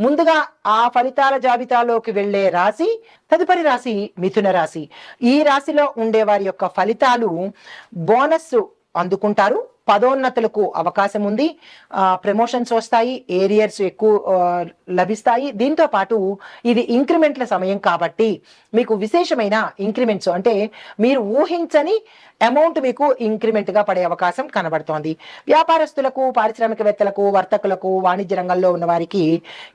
ముందుగా ఆ ఫలితాల జాబితాలోకి వెళ్ళే రాశి తదుపరి రాశి మిథున రాశి. ఈ రాశిలో ఉండే వారి యొక్క ఫలితాలు బోనస్ అందుకుంటారు. పదోన్నతులకు అవకాశం ఉంది. ప్రమోషన్స్ వస్తాయి ఏరియర్స్ ఎక్కువ లభిస్తాయి. దీంతో పాటు ఇది ఇంక్రిమెంట్ల సమయం కాబట్టి మీకు విశేషమైన ఇంక్రిమెంట్స్ అంటే మీరు ఊహించని అమౌంట్ మీకు ఇంక్రిమెంట్గా పడే అవకాశం కనబడుతోంది. వ్యాపారస్తులకు పారిశ్రామికవేత్తలకు వర్తకులకు వాణిజ్య రంగంలో ఉన్న వారికి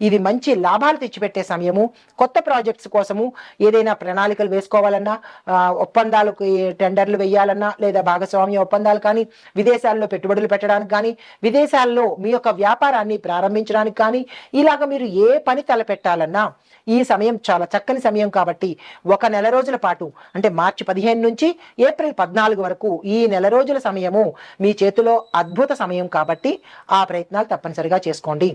ఇది మంచి లాభాలు తెచ్చిపెట్టే సమయము. కొత్త ప్రాజెక్ట్స్ కోసము ఏదైనా ప్రణాళికలు వేసుకోవాలన్నా ఒప్పందాలకు టెండర్లు వేయాలన్నా లేదా భాగస్వామ్య ఒప్పందాలు కానీ విదేశాల్లో పెట్టుబడులు పెట్టడానికి కానీ విదేశాల్లో మీ యొక్క వ్యాపారాన్ని ప్రారంభించడానికి కానీ ఇలాగ మీరు ఏ పని తలపెట్టాలన్నా ఈ సమయం చాలా చక్కని సమయం కాబట్టి ఒక నెల రోజుల పాటు అంటే మార్చి పదిహేను నుంచి ఏప్రిల్ పద్నాలుగు వరకు ఈ నెల రోజుల సమయము మీ చేతిలో అద్భుత సమయం కాబట్టి ఆ ప్రయత్నాలు తప్పనిసరిగా చేసుకోండి.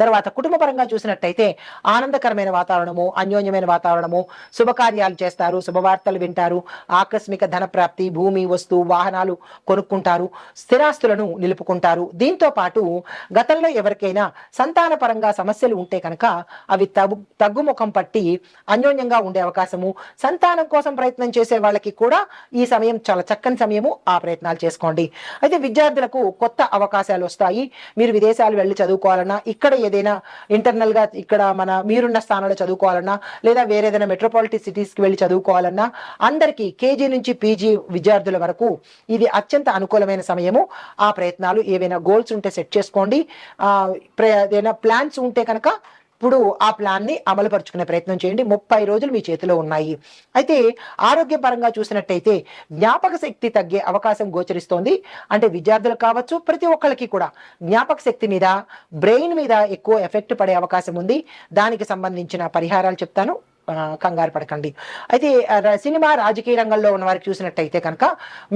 తర్వాత కుటుంబ పరంగా చూసినట్టయితే ఆనందకరమైన వాతావరణము అన్యోన్యమైన వాతావరణము శుభకార్యాలు చేస్తారు శుభవార్తలు వింటారు ఆకస్మిక ధన ప్రాప్తి భూమి వస్తు వాహనాలు కొనుక్కుంటారు స్థిరాస్తులను నిలుపుకుంటారు. దీంతో పాటు గతంలో ఎవరికైనా సంతాన పరంగా సమస్యలు ఉంటే కనుక అవి తగ్గు తగ్గుముఖం పట్టి అన్యోన్యంగా ఉండే అవకాశము సంతానం కోసం ప్రయత్నం చేసే వాళ్ళకి కూడా ఈ సమయం చాలా చక్కని సమయము. ఆ ప్రయత్నాలు చేసుకోండి. అయితే విద్యార్థులకు కొత్త అవకాశాలు వస్తాయి. మీరు విదేశాలు వెళ్ళి చదువుకోవాలన్నా ఇక్కడ ఏదైనా ఇంటర్నల్గా ఇక్కడ మన మీరున్న స్థానంలో చదువుకోవాలన్నా లేదా వేరే ఏదైనా మెట్రోపాలిటన్ సిటీస్కి వెళ్ళి చదువుకోవాలన్నా అందరికీ కేజీ నుంచి పీజీ విద్యార్థుల వరకు ఇది అత్యంత అనుకూలమైన సమయము. ఆ ప్రయత్నాలు ఏవైనా గోల్స్ ఉంటే సెట్ చేసుకోండి. ఏదైనా ప్లాన్స్ ఉంటే కనుక అప్పుడు ఆ ప్లాన్ని అమలుపరుచుకునే ప్రయత్నం చేయండి. ముప్పై రోజులు మీ చేతిలో ఉన్నాయి. అయితే ఆరోగ్యపరంగా చూసినట్టయితే జ్ఞాపక శక్తి తగ్గే అవకాశం గోచరిస్తోంది. అంటే విద్యార్థులు కావచ్చు ప్రతి ఒక్కరికి కూడా జ్ఞాపక శక్తి మీద బ్రెయిన్ మీద ఎక్కువ ఎఫెక్ట్ పడే అవకాశం ఉంది. దానికి సంబంధించిన పరిహారాలు చెప్తాను. కంగారు పడకండి. అయితే సినిమా రాజకీయ రంగంలో ఉన్న వారికి చూసినట్టయితే కనుక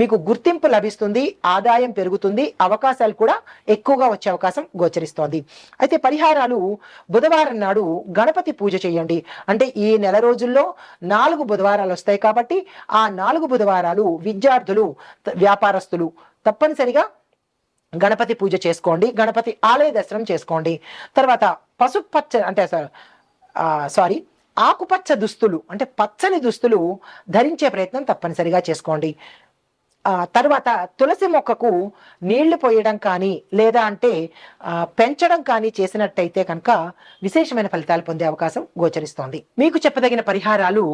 మీకు గుర్తింపు లభిస్తుంది ఆదాయం పెరుగుతుంది అవకాశాలు కూడా ఎక్కువగా వచ్చే అవకాశం గోచరిస్తోంది. అయితే పరిహారాలు బుధవారం నాడు గణపతి పూజ చేయండి. అంటే ఈ నెల రోజుల్లో నాలుగు బుధవారాలు వస్తాయి కాబట్టి ఆ నాలుగు బుధవారాలు విద్యార్థులు వ్యాపారస్తులు తప్పనిసరిగా గణపతి పూజ చేసుకోండి గణపతి ఆలయ దర్శనం చేసుకోండి. తర్వాత పసుపచ్చ అంటే సారీ ఆకుపచ్చ దుస్తులు అంటే పచ్చని దుస్తులు ధరించే ప్రయత్నం తప్పనిసరిగా చేసుకోండి. తర్వాత తులసి మొక్కకు నీళ్ళు పోయడం కానీ లేదా అంటే పెంచడం కానీ చేసినట్టయితే కనుక విశేషమైన ఫలితాలు పొందే అవకాశం గోచరిస్తోంది. మీకు చెప్పదగిన పరిహారాలు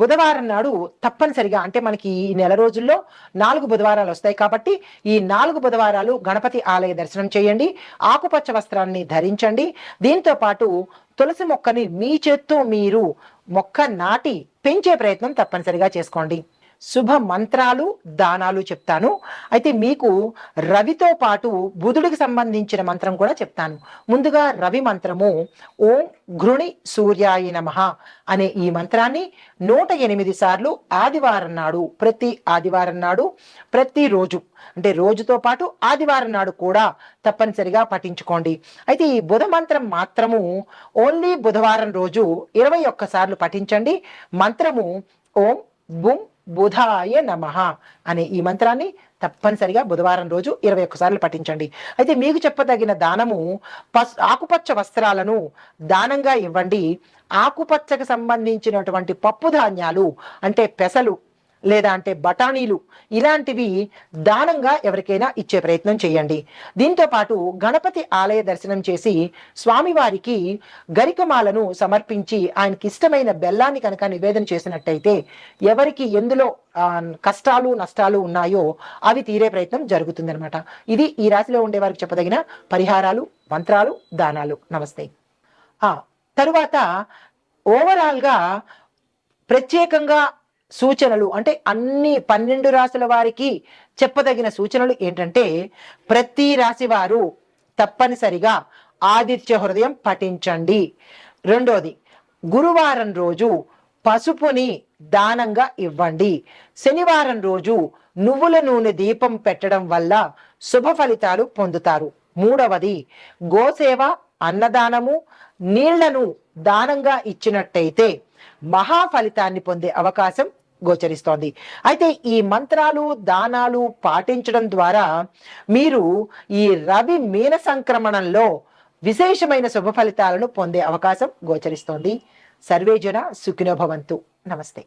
బుధవారం నాడు తప్పనిసరిగా అంటే మనకి ఈ నెల రోజుల్లో నాలుగు బుధవారాలు వస్తాయి కాబట్టి ఈ నాలుగు బుధవారాలు గణపతి ఆలయ దర్శనం చేయండి ఆకుపచ్చ వస్త్రాన్ని ధరించండి. దీంతో పాటు తులసి మొక్కని మీ చేత్తో మీరు మొక్క నాటి పెంచే ప్రయత్నం తప్పనిసరిగా చేసుకోండి. శుభ మంత్రాలు దానాలు చెప్తాను. అయితే మీకు రవితో పాటు బుధుడికి సంబంధించిన మంత్రం కూడా చెప్తాను. ముందుగా రవి మంత్రము ఓం ఘృణి సూర్యాయ నమః అనే ఈ మంత్రాన్ని నూట ఎనిమిది సార్లు ఆదివారం నాడు ప్రతి ఆదివారం నాడు ప్రతిరోజు అంటే రోజుతో పాటు ఆదివారం నాడు కూడా తప్పనిసరిగా పఠించుకోండి. అయితే ఈ బుధ మంత్రం మాత్రము ఓన్లీ బుధవారం రోజు ఇరవై ఒక్క సార్లు పఠించండి. మంత్రము ఓం బుం బుధాయ నమః అనే ఈ మంత్రాన్ని తప్పనిసరిగా బుధవారం రోజు ఇరవై ఒక్కసార్లు పఠించండి. అయితే మీకు చెప్పదగిన దానము పస్ ఆకుపచ్చ వస్త్రాలను దానంగా ఇవ్వండి. ఆకుపచ్చకు సంబంధించినటువంటి పప్పు ధాన్యాలు అంటే పెసలు లేదా అంటే బఠానీలు ఇలాంటివి దానంగా ఎవరికైనా ఇచ్చే ప్రయత్నం చేయండి. దీంతో పాటు గణపతి ఆలయ దర్శనం చేసి స్వామివారికి గరికమాలను సమర్పించి ఆయనకి ఇష్టమైన బెల్లాన్ని కనుక నివేదన చేసినట్టయితే ఎవరికి ఎందులో కష్టాలు నష్టాలు ఉన్నాయో అవి తీరే ప్రయత్నం జరుగుతుందనమాట ఇది ఈ రాశిలో ఉండే వారికి చెప్పదగిన పరిహారాలు మంత్రాలు దానాలు. నమస్తే. తరువాత ఓవరాల్గా ప్రత్యేకంగా సూచనలు అంటే అన్ని పన్నెండు రాశుల వారికి చెప్పదగిన సూచనలు ఏంటంటే ప్రతి రాశి వారు తప్పనిసరిగా ఆదిత్య హృదయం పఠించండి. రెండోది గురువారం రోజు పసుపుని దానంగా ఇవ్వండి. శనివారం రోజు నువ్వుల నూనె దీపం పెట్టడం వల్ల శుభ ఫలితాలు పొందుతారు. మూడవది గోసేవ అన్నదానము నీళ్ళను దానంగా ఇచ్చినట్టయితే మహా ఫలితాన్ని పొందే అవకాశం గోచరిస్తోంది. అయితే ఈ మంత్రాలు దానాలు పాటించడం ద్వారా మీరు ఈ రవి మీన సంక్రమణంలో విశేషమైన శుభ ఫలితాలను పొందే అవకాశం గోచరిస్తోంది. సర్వేజన సుఖినోభవంతు నమస్తే.